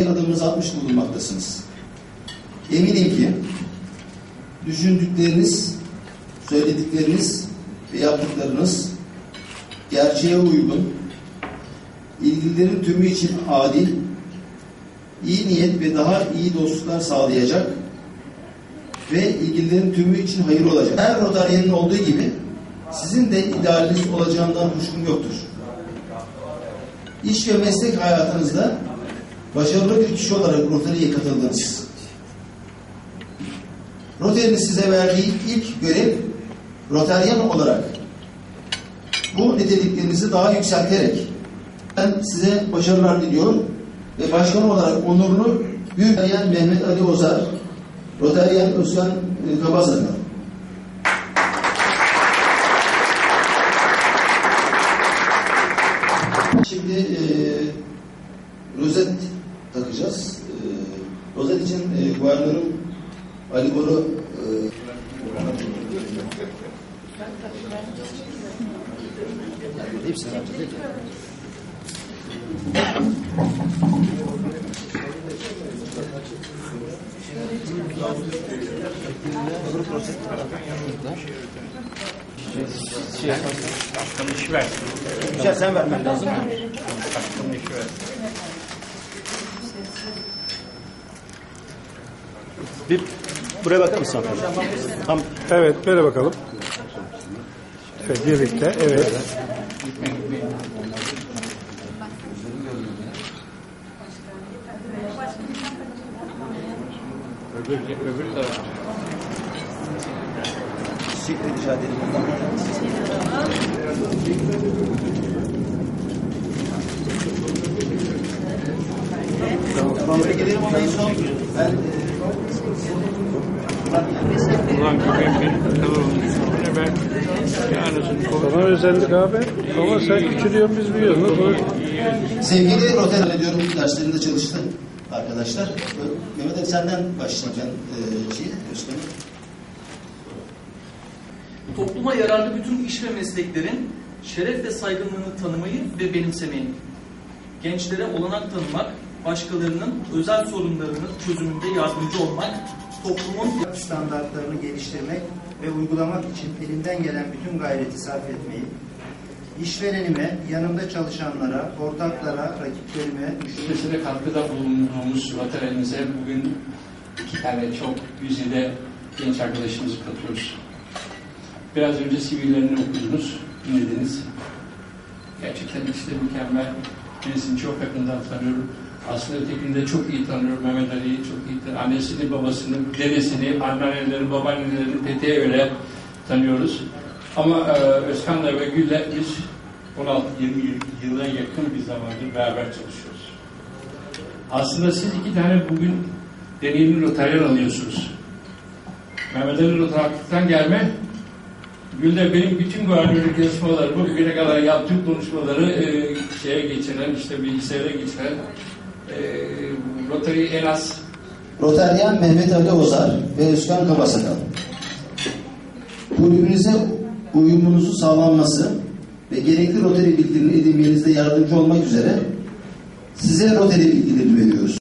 adımınızı atmış bulunmaktasınız. Eminim ki düşündükleriniz, söyledikleriniz ve yaptıklarınız gerçeğe uygun, ilgililerin tümü için adil, iyi niyet ve daha iyi dostluklar sağlayacak ve ilgililerin tümü için hayır olacak. Her Rotaryen'in olduğu gibi sizin de idealiniz olacağından kuşkum yoktur. İş ve meslek hayatınızda başarılı bir kişi olarak Rotary'ye katıldınız. Rotary'nin size verdiği ilk görev Rotaryen olarak bu niteliklerinizi daha yükselterek ben size başarılar diliyorum ve başkan olarak onurlu Büyük Rotaryen Mehmet Ali Ozar, Rotaryen Özkan e, Kabasakal. Şimdi e, rozet takacağız. E, rozet Guarnır'ın Ali Boru e, hepsini yapacağız. değil mi? Başkanın işi ver. Güzel sen vermen lazım. Başkanın işi ver. Bir buraya bakar mısın hanımefendi? Tam Evet, böyle bakalım. Evet, birlikte, evet. Öbür, öbür taraf. Teşekkür rica ederim. Tamam. Buraya gelelim ama en son ben Ulan köpeğim benim kadar olmuş. Ne ben bir anasını Sana özendik abi. Ama sen küçülüyorsun biz büyüyoruz. Nasıl? Sevgili Rotel ediyorum derslerinde çalıştı arkadaşlar. Mehmet Ali senden başlayacağım e, şey, Özkan. Topluma yararlı bütün iş ve mesleklerin şeref ve saygınlığını tanımayı ve benimsemeyi, gençlere olanak tanımak, başkalarının özel sorunlarının çözümünde yardımcı olmak, toplumun standartlarını geliştirmek ve uygulamak için elimden gelen bütün gayreti sarf etmeyi, işverenime, yanımda çalışanlara, ortaklara, rakiplerime, Müşterisine katkıda bulunduğumuz vatandaşımıza bugün iki tane çok güzide genç arkadaşımızı katıyoruz. Biraz önce sivillerini okudunuz, dinlediniz. Gerçekten işte mükemmel. Kendisini çok yakından tanıyorum. Aslında ötekini de çok iyi tanıyorum. Mehmet Ali'yi çok iyi. Annesini, babasını, dedesini, anneanneleri, babaannelerini peteğe öyle tanıyoruz. Ama e, Özkan'la ve Gül'le biz 16-20 yıla yakın bir zamandır beraber çalışıyoruz. Aslında siz iki tane bugün deneyimli noteryen alıyorsunuz. Mehmet Ali noterlikten gelme, Gül de benim bütün guardiyolik yazışmalarımı, bugüne kadar yaptığım konuşmaları e, şeye geçiren, işte bilgisayara geçiren Rotary en az Roteryen Mehmet Ali Ozar ve Özkan Kabasakal. Kulübünüze uyumunuzun sağlanması ve gerekli Rotary bilgilerini edinmenizde yardımcı olmak üzere size Rotary bilgileri